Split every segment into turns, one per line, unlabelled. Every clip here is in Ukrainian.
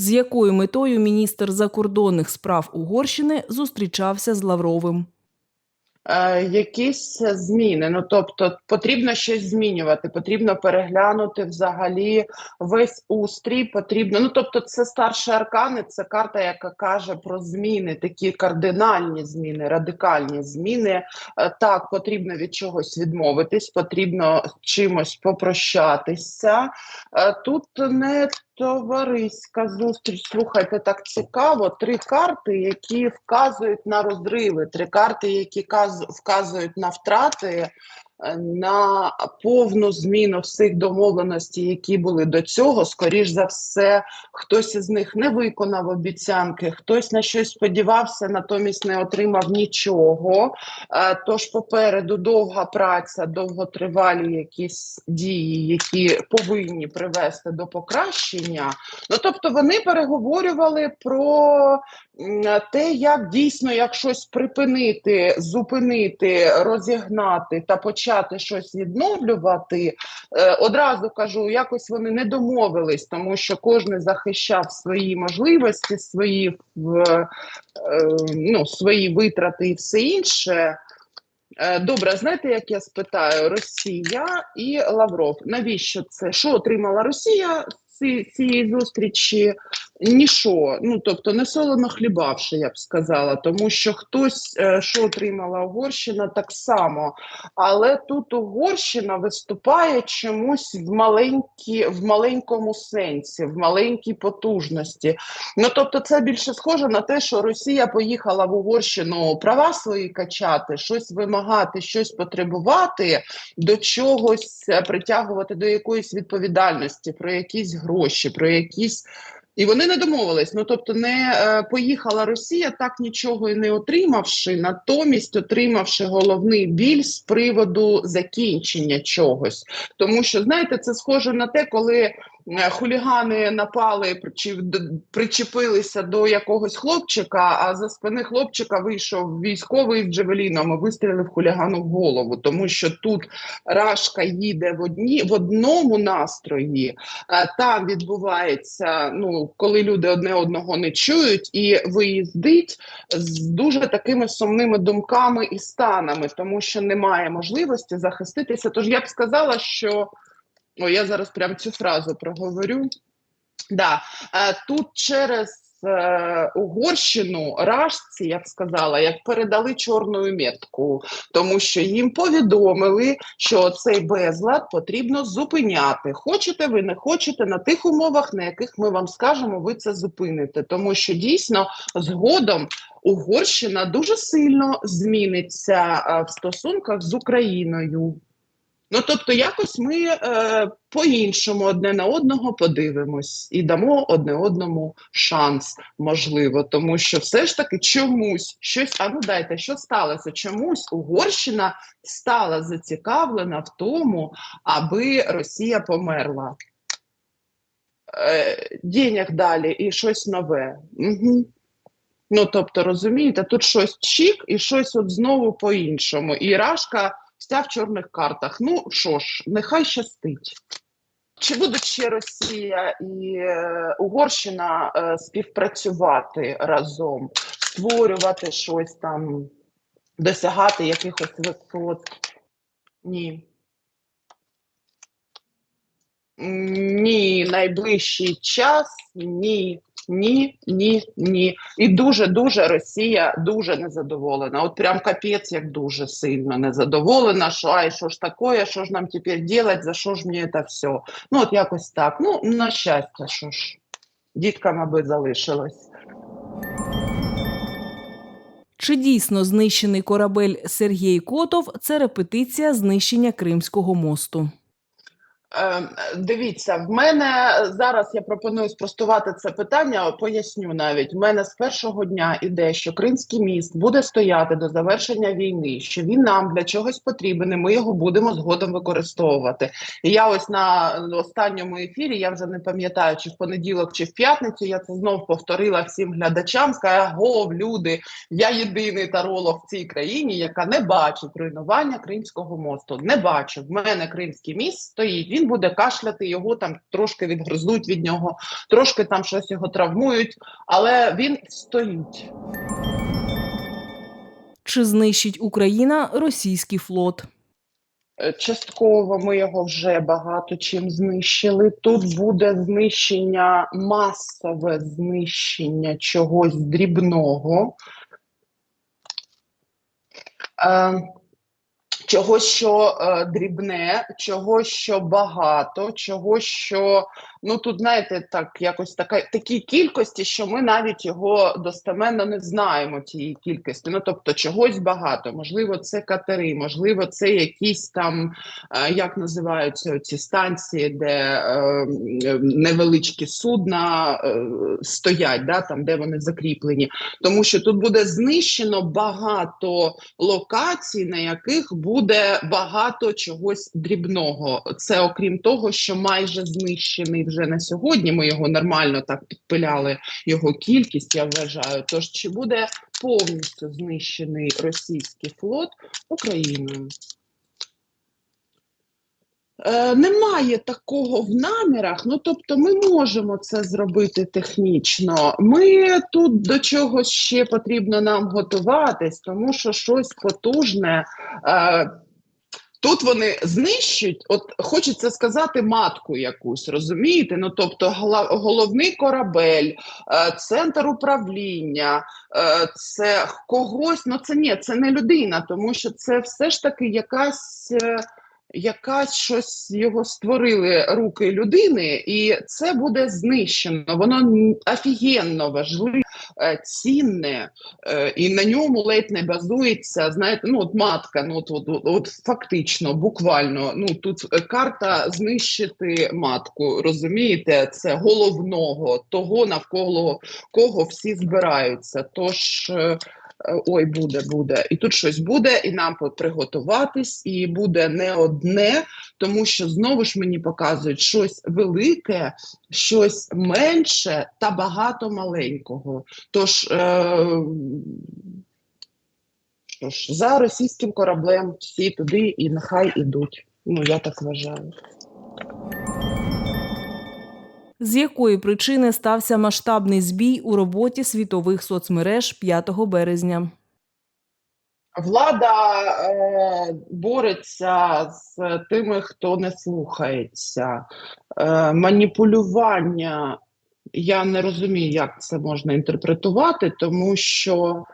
З якою метою міністр закордонних справ Угорщини зустрічався з Лавровим?
Е, якісь зміни. Ну тобто потрібно щось змінювати, потрібно переглянути взагалі весь устрій. Потрібно, ну тобто, це старші аркани, це карта, яка каже про зміни, такі кардинальні зміни, радикальні зміни. Е, так, потрібно від чогось відмовитись, потрібно чимось попрощатися. Е, тут не Товариська зустріч. Слухайте, так цікаво. Три карти, які вказують на розриви, три карти, які каз- вказують на втрати, на повну зміну всіх домовленостей, які були до цього. Скоріш за все, хтось із них не виконав обіцянки, хтось на щось сподівався, натомість не отримав нічого. Е, Тож попереду довга праця, довготривалі якісь дії, які повинні привести до покращення. Ну тобто вони переговорювали про те, як дійсно як щось припинити, зупинити, розігнати та почати щось відновлювати. Е, Одразу кажу, якось вони не домовились, тому що кожен захищав свої можливості, свої е, ну, свої витрати і все інше. Е, Добре, знаєте, як я спитаю, Росія і Лавров. Навіщо це? Що отримала Росія цієї зустрічі? Ніщо. Ну тобто не солоно хлібавши, я б сказала, тому що хтось е, що отримала Угорщина так само. Але тут Угорщина виступає чомусь в маленькі, в маленькому сенсі, в маленькій потужності. Ну тобто, це більше схоже на те, що Росія поїхала в Угорщину права свої качати, щось вимагати, щось потребувати, до чогось е, притягувати до якоїсь відповідальності, про якісь гроші, про якісь. І вони не домовились. Ну тобто, не е, поїхала Росія, так нічого і не отримавши, натомість отримавши головний біль з приводу закінчення чогось. Тому що знаєте, це схоже на те, коли хулігани напали чи причепилися до якогось хлопчика, а за спини хлопчика вийшов військовий з Джевеліном і вистрілив хулігану в голову. Тому що тут Рашка їде в одні в одному настрої, е, там відбувається, ну коли люди одне одного не чують, і виїздить з дуже такими сумними думками і станами, тому що немає можливості захиститися. Тож я б сказала, що о, я зараз прям цю фразу проговорю. Да, е, тут через е, Угорщину рашці, я б сказала, як передали чорну метку, тому що їм повідомили, що цей безлад потрібно зупиняти. Хочете ви, не хочете на тих умовах, на яких ми вам скажемо, ви це зупините. Тому що дійсно згодом Угорщина дуже сильно зміниться е, в стосунках з Україною. Ну, тобто, якось ми е, по-іншому одне на одного подивимось і дамо одне одному шанс, можливо, тому що все ж таки чомусь щось. А ну дайте, що сталося? Чомусь Угорщина стала зацікавлена в тому, аби Росія померла. Е, денег далі і щось нове. Угу. Ну, тобто, розумієте, тут щось чік і щось от знову по-іншому. І Рашка вся в чорних картах. Ну що ж, нехай щастить. Чи будуть ще Росія і е, Угорщина е, співпрацювати разом, створювати щось там, досягати якихось висот? Ні. Ні, найближчий час ні. Ні, ні, ні. І дуже дуже Росія дуже незадоволена. От прям капець, як дуже сильно незадоволена. Що ай, що ж таке, що ж нам тепер делать, за що ж мені це все? Ну, от якось так. Ну, на щастя, що ж, діткам аби залишилось.
Чи дійсно знищений корабель Сергій Котов це репетиція знищення Кримського мосту?
Е, Дивіться, в мене зараз я пропоную спростувати це питання. Поясню навіть. В мене з першого дня іде, що Кримський міст буде стояти до завершення війни, що він нам для чогось потрібен, і ми його будемо згодом використовувати. І я ось на останньому ефірі, я вже не пам'ятаю, чи в понеділок, чи в п'ятницю. Я це знов повторила всім глядачам. Сказала, гов, люди, я єдиний таролог в цій країні, яка не бачить руйнування Кримського мосту. Не бачу. В мене Кримський міст стоїть. Він буде кашляти, його там трошки відгризуть від нього, трошки там щось його травмують, але він стоїть.
Чи знищить Україна російський флот?
Е, Частково ми його вже багато чим знищили. Тут буде знищення, масове знищення чогось дрібного. Е, чогось, що е, дрібне, чогось, що багато, чогось, що ну тут, знаєте, так якось така такі кількості, що ми навіть його достеменно не знаємо тієї кількості. Ну тобто, чогось багато. Можливо, це катери, можливо, це якісь там, е, як називаються ці станції, де е, невеличкі судна е, стоять, да, там де вони закріплені. Тому що тут буде знищено багато локацій, на яких буде багато чогось дрібного. Це окрім того, що майже знищений вже на сьогодні. Ми його нормально так підпиляли його кількість. Я вважаю. Тож чи буде повністю знищений російський флот Україною? Е, немає такого в намірах. Ну тобто, ми можемо це зробити технічно. Ми тут до чогось ще потрібно нам готуватись, тому що щось потужне. Е, Тут вони знищують, от хочеться сказати, матку якусь, розумієте? Ну тобто, головний корабель, е, центр управління, е, це когось. Ну це ні, це не людина, тому що це все ж таки якась. Якась щось його створили руки людини, і це буде знищено. Воно офігенно важливе, е, цінне, е, і на ньому ледь не базується. Знаєте, ну от матка, ну от, от, от, от фактично, буквально. Ну тут е, карта знищити матку. Розумієте, це головного того, навколо кого всі збираються. Тож. Е, Ой, буде, буде. І тут щось буде, і нам приготуватись, і буде не одне, тому що знову ж мені показують щось велике, щось менше та багато маленького. Тож, е, що за російським кораблем всі туди і нехай ідуть. Ну, я так вважаю.
З якої причини стався масштабний збій у роботі світових соцмереж 5 березня?
Влада е, бореться з тими, хто не слухається. Е, маніпулювання, я не розумію, як це можна інтерпретувати, тому що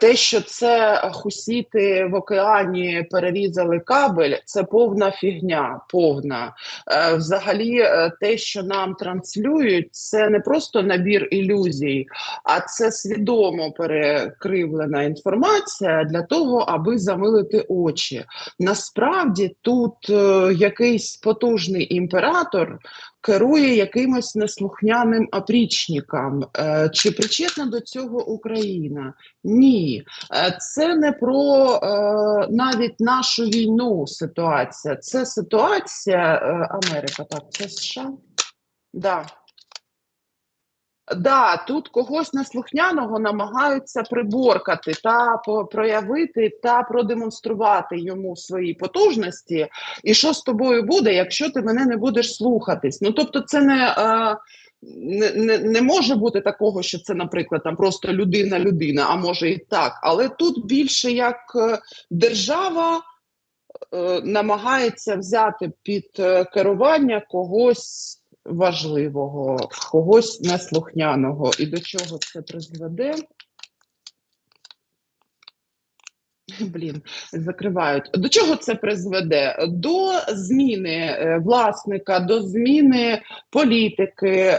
те, що це хусіти в океані перерізали кабель, це повна фігня. Повна. Е, взагалі, е, те, що нам транслюють, це не просто набір ілюзій, а це свідомо перекривлена інформація для того, аби замилити очі. Насправді тут е, якийсь потужний імператор керує якимось неслухняним опрічником. Е, чи причетна до цього Україна? Ні, Е, це не про е, навіть нашу війну ситуація. Це ситуація Америка. Так, це США. Да. Да, тут когось неслухняного намагаються приборкати та проявити та продемонструвати йому свої потужності. І що з тобою буде, якщо ти мене не будеш слухатись? Ну тобто, це не, е, не, не, не може бути такого, що це, наприклад, там просто людина-людина, а може і так. Але тут більше як е, держава е, намагається взяти під е, керування когось важливого, когось неслухняного. І до чого це призведе? Блін, закривають. До чого це призведе? До зміни е, власника, до зміни політики.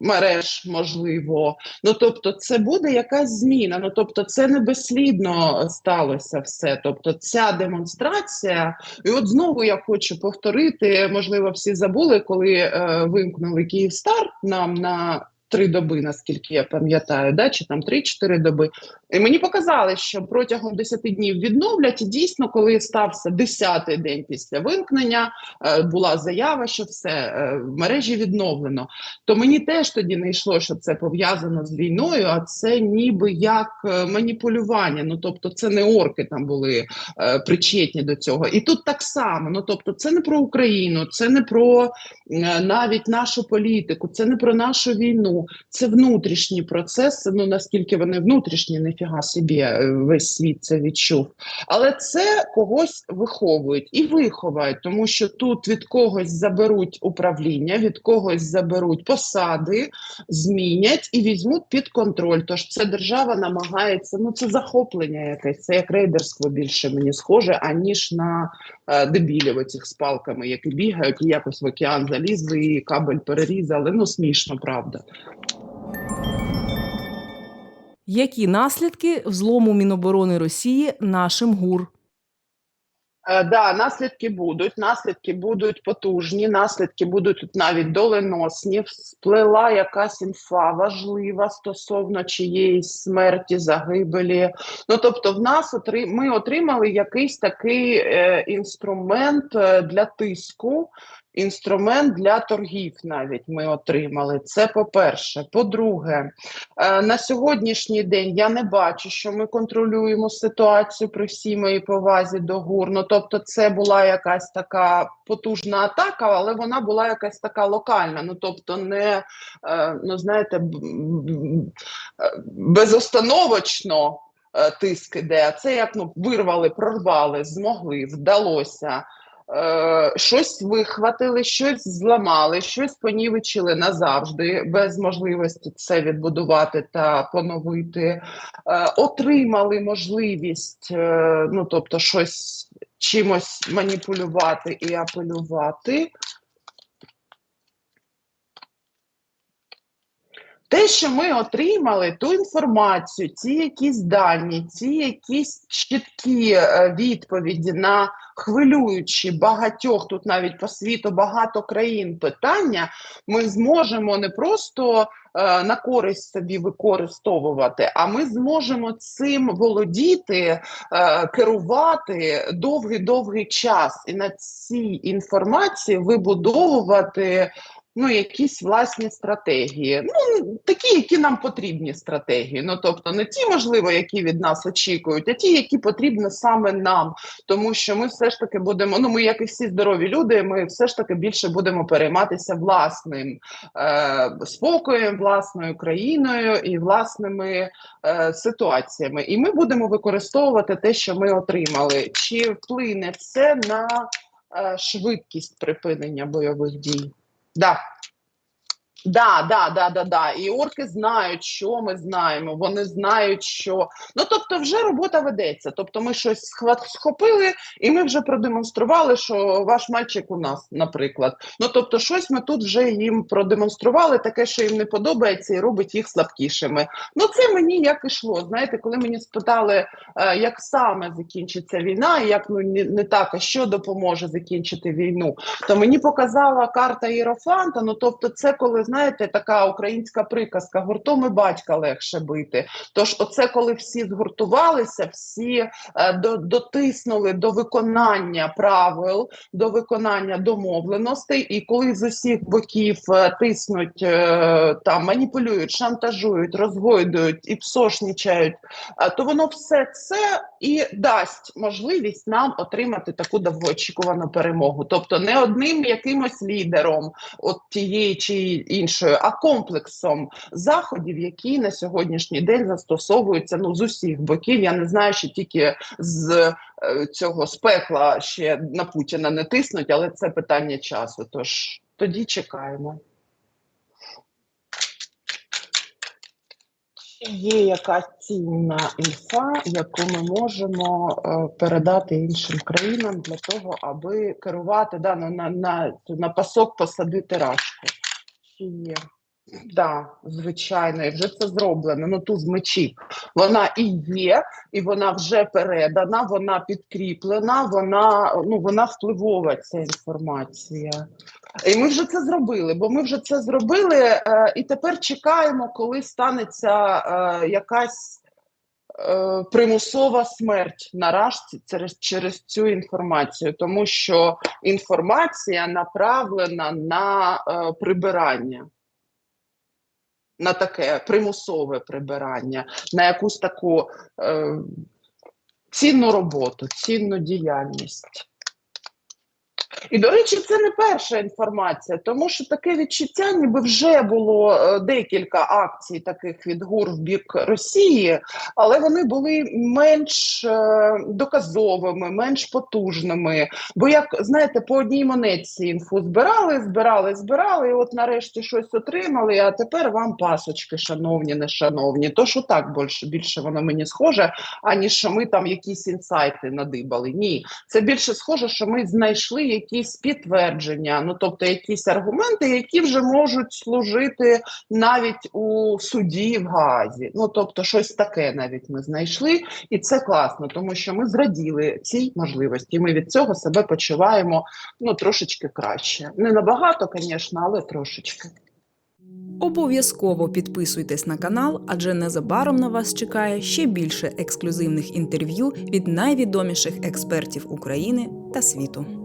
Мереж можливо, ну тобто, це буде якась зміна. Ну тобто, це не безслідно сталося все. Тобто, ця демонстрація, і от знову я хочу повторити. Можливо, всі забули, коли е, вимкнули Київстар нам на три доби, наскільки я пам'ятаю, да, чи там 3-4 доби. І мені показали, що протягом 10 днів відновлять. І дійсно, коли стався 10-й день після вимкнення, е, була заява, що все е, в мережі відновлено. То мені теж тоді не йшло, що це пов'язано з війною, а це ніби як е, маніпулювання. Ну тобто, це не орки там були причетні до цього. І тут так само. Ну тобто, це не про Україну, це не про навіть нашу політику, це не про нашу війну, це внутрішні процеси. Ну наскільки вони внутрішні, ніфіга собі е, весь світ це відчув. Але це когось виховують і виховають, тому що тут від когось заберуть управління, від когось заберуть посади, змінять і візьмуть під контроль. Тож це держава намагається. Ну це захоплення якесь, це як рейдерство більше мені схоже, аніж на е, дебілів оцих з палками, які бігають і якось в океан залізли, і кабель перерізали. Ну смішно, правда.
Які наслідки взлому Міноборони Росії нашим гур?
Е, да, наслідки будуть, наслідки будуть потужні, наслідки будуть навіть доленосні. Сплила якась інфа важлива стосовно чиєїсь смерті, загибелі. Ну тобто, в нас отри... ми отримали якийсь такий е, інструмент е, для тиску. Інструмент для торгів навіть ми отримали. Це по-перше. По-друге, е, на сьогоднішній день я не бачу, що ми контролюємо ситуацію при всій моїй повазі до ГУР. Ну, тобто, це була якась така потужна атака, але вона була якась така локальна. Ну тобто, не е, ну знаєте, безостановочно. е, Тиск іде, а це як ну вирвали, прорвали, змогли, вдалося. Е, щось вихватили, щось зламали, щось понівечили назавжди, без можливості це відбудувати та поновити. Е, отримали можливість, е, ну тобто, щось чимось маніпулювати і апелювати. Те, що ми отримали, ту інформацію, ці якісь дані, ці якісь чіткі е, відповіді на хвилюючі багатьох тут навіть по світу багато країн питання, ми зможемо не просто е, на користь собі використовувати, а ми зможемо цим володіти, е, керувати довгий-довгий час, і на цій інформації вибудовувати ну, якісь власні стратегії. Ну, такі, які нам потрібні стратегії. Ну, тобто, не ті, можливо, які від нас очікують, а ті, які потрібні саме нам. Тому що ми все ж таки будемо, ну, ми, як і всі здорові люди, ми все ж таки більше будемо перейматися власним е, спокоєм, власною країною і власними е, ситуаціями. І ми будемо використовувати те, що ми отримали. Чи вплине це на е, швидкість припинення бойових дій? Да. Да, да, да, да, да. І орки знають, що ми знаємо. Вони знають, що ну тобто, вже робота ведеться. Тобто, ми щось схопили, і ми вже продемонстрували, що ваш мальчик у нас, наприклад. Ну тобто, щось ми тут вже їм продемонстрували, таке, що їм не подобається, і робить їх слабкішими. Ну це мені як ішло. Знаєте, коли мені спитали, е, як саме закінчиться війна, і як ну не, не так, а що допоможе закінчити війну, то мені показала карта Єрофанта. Ну тобто, це коли знаєте, така українська приказка: гуртом і батька легше бити. Тож, оце коли всі згуртувалися, всі е, до, дотиснули до виконання правил, до виконання домовленостей, і коли з усіх боків е, тиснуть е, там, маніпулюють, шантажують, розгойдують і псошнічають, то воно все це і дасть можливість нам отримати таку довгоочікувану перемогу. Тобто не одним якимось лідером, от тієї чи іншої, а комплексом заходів, які на сьогоднішній день застосовуються ну з усіх боків. Я не знаю, що тільки з е, цього з пекла ще на Путіна не тиснуть, але це питання часу. Тож тоді чекаємо. Є якась цінна інфа, яку ми можемо е, передати іншим країнам для того, аби керувати да, на, на, на пасок посадити рашку? Є? Да, звичайно, і вже це зроблено. Ну туз мечі Вона і є, і вона вже передана, вона підкріплена, вона ну вона впливова ця інформація. І ми вже це зробили, бо ми вже це зробили, е, і тепер чекаємо, коли станеться е, якась примусова смерть на рашці через, через цю інформацію, тому що інформація направлена на е, прибирання. На таке примусове прибирання, на якусь таку е, цінну роботу, цінну діяльність. І, до речі, це не перша інформація, тому що таке відчуття, ніби вже було е, декілька акцій таких від ГУР в бік Росії, але вони були менш е, доказовими, менш потужними. Бо, як знаєте, по одній монетці інфу збирали, збирали, збирали, і от нарешті щось отримали. А тепер вам пасочки, шановні, не шановні. То що так більше, більше воно мені схоже, аніж що ми там якісь інсайти надибали. Ні, це більше схоже, що ми знайшли якісь підтвердження, ну тобто якісь аргументи, які вже можуть служити навіть у суді в Гаазі. Ну тобто, щось таке навіть ми знайшли, і це класно, тому що ми зраділи цій можливості. Ми від цього себе почуваємо ну трошечки краще. Не набагато, звісно, але трошечки.
Обов'язково підписуйтесь на канал, адже незабаром на вас чекає ще більше ексклюзивних інтерв'ю від найвідоміших експертів України та світу.